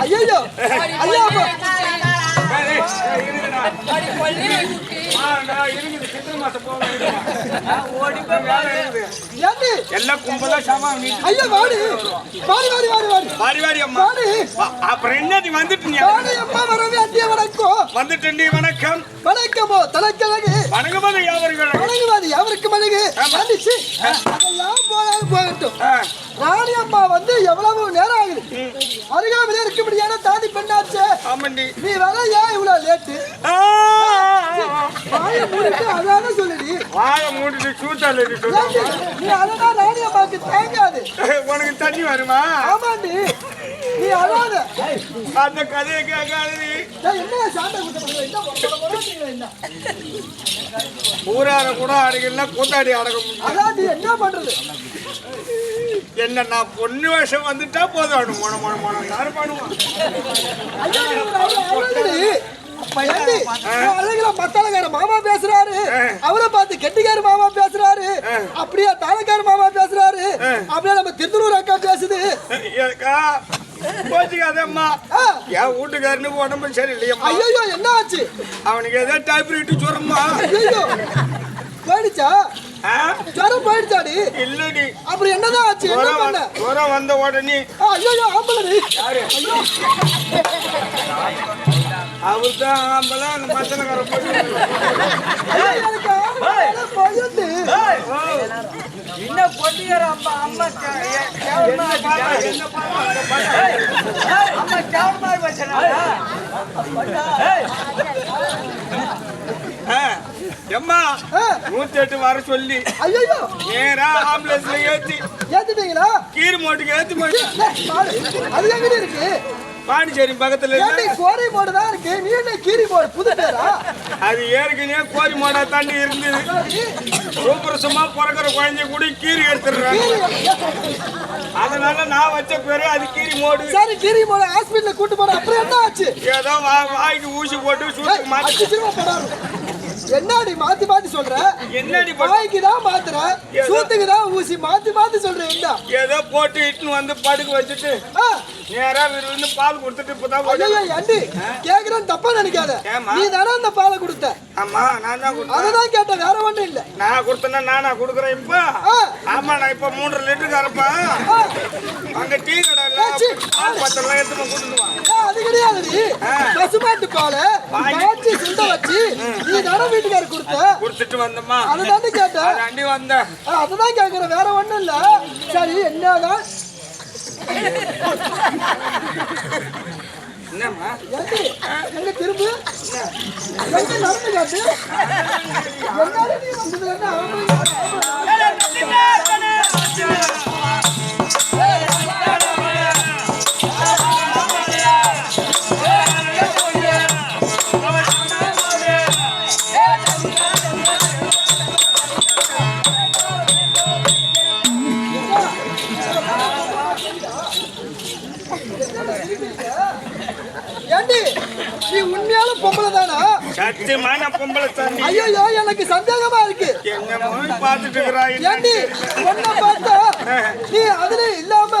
ஐயோ ஐயா எல்லாம் கும்பலா வாடி வாடி. வாடி வாடி வாடி வாடி. வாடி. அம்மா வாடி வா, அப்புறம் என்ன நீ வந்துட்டு நீ வாடி அம்மா வரவே அத்திய வணக்கம் வந்துட்டு நீ வணக்கம் வணக்கமோ தலைக்கிழகு வணங்குவாதி அவருக்கு மணங்கு வந்துச்சு அதெல்லாம் போனாலும் போகட்டும். ராணி அம்மா வந்து எவ்வளவு நேரம் ஆகுது. தாதி பெண்ணாச்சே. ஆமாண்டி. நீ வர ஏன் இவ்வளவு லேட்டு வாய மூடிட்டு அதான சொல்லுடி. வாயை மூடிட்டு சூட்டால் நீ அழகா ராணி அம்மாவுக்கு தேங்காது உனக்கு தண்ணி வருமா? ஆமாண்டி. நீ அழாத. அந்த கதையை கேட்காது என்ன சாண்டை ஊரார கூட அடங்கல கூத்தாடி அடக்க முடியும் அதான் என்ன பண்றது? என்ன நான் பொண்ணு வருஷம் வந்துட்டா போதும் மொன மொன மொன யாரு பண்ணுவான் மத்தாளக்கார மாமா பேசுறாரு. அவரை பார்த்து கெட்டிக்கார மாமா பேசுறாரு. அப்படியே தாளக்கார மாமா பேசுறாரு. அப்படியே நம்ம திருத்தூர் அக்கா பேசுது. ஆ, என் வீட்டுக்காரனுக்கு உடம்பு சரியில்லையம்மா. ஐயோ என்ன ஆச்சு அவனுக்கு ஏதோ டைப்ரைட்டு சொல்றமா ஐயோ போயிடுச்சா? ஜுரம் போயிடுச்சாடி? இல்லடி. அப்புறம் என்னதான் ஆச்சு? என்ன பண்ண? வந்த- ஜுரம் வந்த உடனே ஐயோ ஆம்பளடி. அவர் தான் ஆம்பளை அந்த மச்சனக்கார பயந்து. என்ன பொட்டியார அம்மா அம்மா கேவலமா அம்மா கேவலமா வச்சனாடா எம்மா நூத்தி எட்டு வர சொல்லி. ஐயோ நேரா ஆம்புலன்ஸ்ல ஏத்தி. ஏத்துட்டீங்களா? கீரி மோட்டுக்கு ஏத்தி மாட்டேன் அது எங்கடி இருக்கு? பாண்டிச்சேரி பக்கத்துல கோரி போடு தான் இருக்கு. நீ என்ன கீரி போடு புது பேரா? அது ஏற்கனவே கோரி மாடா தாண்டி இருந்தது. சூப்பர் சும்மா பிறக்கிற குழந்தைய கூட கீரி எடுத்துடுறாங்க அதனால நான் வச்ச பேரு அது கீரி மோடு. சரி கீரி போட ஹாஸ்பிட்டல் கூட்டு போற அப்புறம் என்ன ஆச்சு? ஏதோ வாய்க்கு ஊசி போட்டு அடிச்சிருவா படாரு. என்னடி மாத்தி மாத்தி சொல்ற? என்னடி வாய்க்கு தான் மாத்துற. சூத்துக்கு தான் ஊசி. மாத்தி மாத்தி சொல்ற என்ன? ஏதோ போட்டு இட்டுன்னு வந்து படுக்க வச்சுட்டு நேரா விருந்து பால் கொடுத்துட்டு இப்பதான் ஐயோ ஏண்டி? கேக்குறேன் தப்பா நினைக்காத? நீ தானே அந்த பாலை கொடுத்த. ஆமா நான் தான் அததான் கேட்டேன் வேற ஒண்ணும் இல்ல. நான் கொடுத்தேன்னா நானா கொடுக்குறேன் இப்ப. ஆமா நான் இப்ப மூன்றரை லிட்டருக்கு அரைப்பேன் ஆ, அங்க டீ கடை பத்தெல்லாம் எடுத்து ஆ, அது கிடையாதுடி. பசுமாட்டு பாலை காய்ச்சி சுண்ட வச்சு நீ தானே வீட்டுக்காரர் கொடுத்த? குடிச்சிட்டு வந்தோமா அதுதானே கேட்டேன். அதாண்டி வந்தேன் அதுதான் கேக்குறேன் வேற ஒண்ணும் இல்ல. சரி என்னதான்? என்னம்மா? எங்க? எங்க நடந்து காட்டு? எல்லாரும் நீ வந்ததுல இருந்து ஏண்டி? நீ உண்மையான பொம்பளை தானா? சத்தியமான பொம்பளை தண்ணி ஐயோ எனக்கு சந்தேகமா இருக்கு. எங்க மகன் பார்த்துட்டு இருக்கிறா ஏண்டி பொண்ணை பார்த்தா நீ அதுல இல்லாம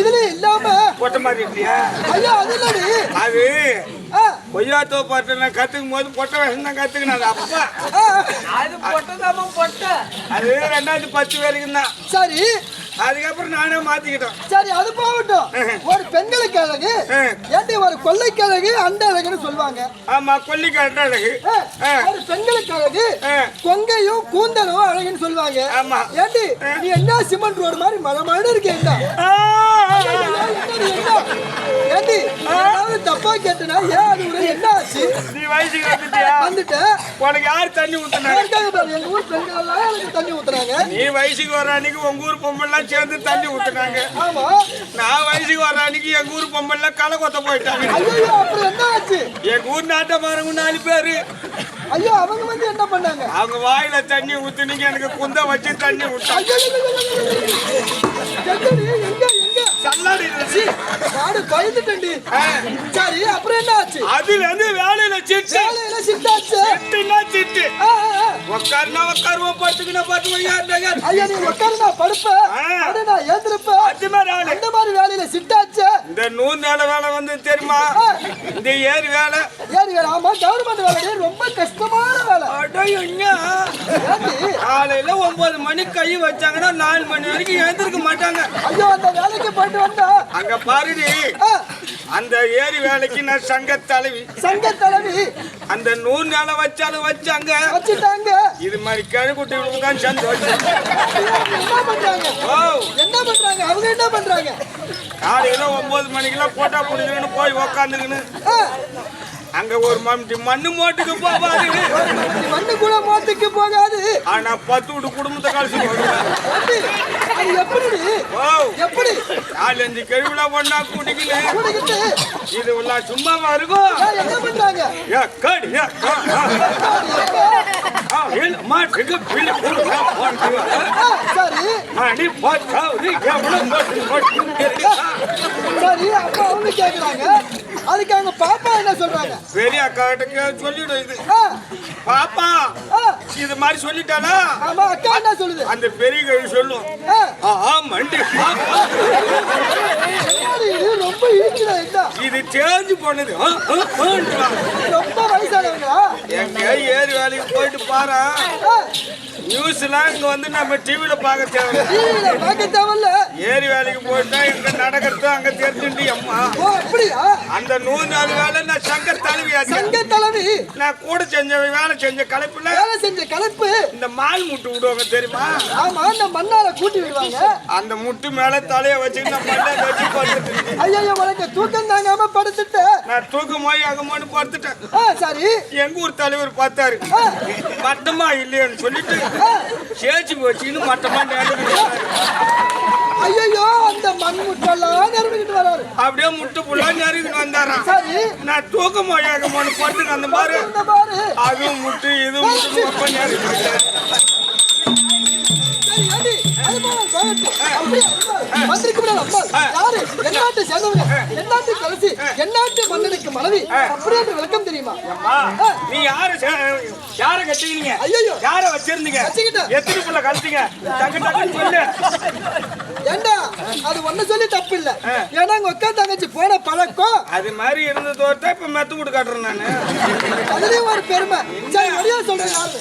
இதுல இல்லாம. கொட்ட மாதிரி இல்லையா? ஐயோ அது இல்லடி அது ஆ, கொய்யா தோப்பாட்டு நான் கத்துக்கும் போது பொட்டை வேஷம் தான் கத்துக்கினேன் அது அப்பா ஆ, அது பொட்டதாம பொட்ட. அது ரெண்டாயிரத்தி பத்து வரைக்கும் தான் சரி அதுக்கப்புறம் நானே மாத்திக்கிட்டேன். சரி அது போகட்டும். ஒரு பெண்களுக்கு அழகு ஏண்டி ஒரு கொள்ளைக்கிழகு அந்த அழகுன்னு சொல்லுவாங்க. ஆமா கொல்லிக்காட்டு அழகு ஆ, ஒரு பெண்களுக்கு அழகு கொங்கையும் கூந்தலும் அழகுன்னு சொல்லுவாங்க. ஆமா. ஏண்டி நீ என்ன சிமெண்ட் ரோடு மாதிரி மழை மழை இருக்கு என்ன ஏண்டி ஏதாவது தப்பா கேட்டனா ஏன் அது உனக்கு என்ன ஆச்சு நீ வயசுக்கு வந்துட்டியா வந்துட்டேன் உனக்கு யார் தண்ணி ஊத்துனாங்க? எங்க ஊர் பெண்கள் எனக்கு தண்ணி ஊத்துறாங்க நீ வயசுக்கு வர அன்னைக்கு உங்க ஊர் பொம்பெல்லாம் சேர்ந்து தண்ணி ஊத்துனாங்க. ஆமா நான் வயசுக்கு வர அன்னைக்கு எங்க ஊர் பொம்பெல்லாம் களை கொத்த போயிட்டாங்க. ஐயோ அப்புறம் என்ன ஆச்சு எங்க ஊர் நாட்டமாரங்க நாலு பேரு. ஐயோ அவங்க வந்து என்ன பண்ணாங்க அவங்க வாயில தண்ணி ஊத்துனீங்க எனக்கு குந்த வச்சு தண்ணி விட்டாங்க எங்க சீ, நாடு பயந்துட்டேன்டி. சரி அப்புறம் என்ன ஆச்சு? அதுல இருந்து வேலையில சிட்டு. வேலையில சிட்டாச்சு. சிட்டுன்னா சிட்டு. உட்காருனா உட்காருவோம் படுத்துக்கினா படுத்துவோம் ஐயா நீ உட்காரு நான் படுப்பேன். அட நான் ஏந்திருப்பேன் அது மாதிரி ஆளு அந்த மாதிரி வேலையில சிட்டாச்சு. இந்த நூறு நாள் வேலை வந்து தெரியுமா? இந்த ஏறு வேலை. ஏறி ஆமா கவர்மெண்ட் வேலை ரொம்ப கஷ்டமான வேலை? காலையில ஒன்பது மணி கை வச்சாங்கன்னா நாலு மணி வரைக்கும் எழுந்திருக்க மாட்டாங்க. ஐயோ அந்த வேலைக்கு போயிட்டு வந்தா? அங்க பாருடி. அந்த ஏரி வேலைக்கு நான் சங்க தலைவி. சங்க தலைவி. அந்த நூறு நாளை வச்சாலும் வச்சாங்க. வச்சுட்டாங்க. இது மாதிரி கிழக்குட்டிகளுக்கு தான் சந்தோஷம் என்ன பண்றாங்க? என்ன பண்றாங்க? அவங்க என்ன பண்றாங்க? காலையில ஒன்பது மணிக்கெல்லாம் போட்டா பிடிக்கணும்னு போய் உக்காந்துக்கின்னு. ஆ, அங்க ஒரு மம்டி மண்ணு மோட்டுக்கு போவாரு நீ மண்ணு கூட மோத்துக்கு போகாது. ஆனா பத்து வீட்டு குடும்பத்தை கழிச்சு? அது எப்படி எப்படி? நாலஞ்சு கழிவுல ஒண்ணா குடிக்கல இது எல்லாம் சும்மாவா இருக்கும்? என்ன பண்றாங்க? ஏ, கடி, ஏ, மாட்டுக்கு பிள்ளை சரி. அடி? சரி அப்ப அவங்க கேக்குறாங்க. அதுக்கு அவங்க பாப்பா என்ன சொல்றாங்க? பெரிய அக்காட்டுக்கு சொல்லிடும் இது. பாப்பா இது மாதிரி சொல்லிட்டானா ஆமா அக்கா என்ன சொல்லுது? அந்த பெரிய கழி சொல்லும். ஆ, மண்டி. இது? ரொம்ப என்ன? இது தேஞ்சு போனது. ரொம்ப வயசானவங்களா எங்க ஏறி வேலைக்கு போயிட்டு பாரு. நியூஸ்லாம் இங்க வந்து நம்ம டிவில பார்க்க தேவை டிவியில பார்க்க தேவையில்ல. ஏரி வேலைக்கு போயிட்டா எங்க நடக்கிறது அங்க தெரிஞ்சுட்டு அம்மா அப்படியா? அந்த நூறு நாள் வேலை நான் சங்க தலைவியாச்சு சங்க தலைவி. நான் கூட செஞ்ச வேலை செஞ்ச கலைப்புல வேலை செஞ்ச கலப்பு. இந்த மால் முட்டு விடுவாங்க தெரியுமா? ஆமா அந்த மண்ணால கூட்டி விடுவாங்க. அந்த முட்டு மேல தலைய வச்சுட்டு நான் மண்ணை வச்சு படுத்துட்டு ஐயோ உனக்கு தூக்கம் தாங்காம படுத்துட்டு. நான் தூக்கமாய் அகமான்னு படுத்துட்டேன். ஆ சரி. எங்க ஊர் தலைவர் பார்த்தாரு. மட்டமா இல்லையேன்னு சொல்லிட்டு சேச்சு போச்சுன்னு மட்டமா ஐயோ அந்த மண் முட்டெல்லாம் நிரம்பிக்கிட்டு வராரு. அப்படியே முட்டு புள்ளா நெருங்கிட்டு வந்தாராம் சரி. நான் தூக்கமாய் அகமான்னு படுத்துட்டு அந்த பாரு. அதுவும் முட்டு இது முட்டு அம்மா, மந்திரிக்கு அம்மா. யாரு? எந்நாட்டு சேர்ந்தவங்க? எந்நாட்டு கலசி? எந்நாட்டு மன்னனுக்கு மனைவி? அப்படியே விளக்கம் தெரியுமா? நீ யாரு யார கட்டிக்கிறீங்க ஐயையோ. யார வச்சிருந்தீங்க. எத்தனை புள்ள சொல்லு. ஏண்டா, அது ஒண்ணு சொல்லி தப்பு இல்ல. ஏன்னா உங்க அக்கா தங்கச்சி போன பழக்கம். அது மாதிரி இருந்தது ஒருத்தன் இப்ப மெத்து கூட்டு காட்டுறேன் நானு. அதுலயும் ஒரு பெருமை. சரி வழியா சொல்றேன் யாரு?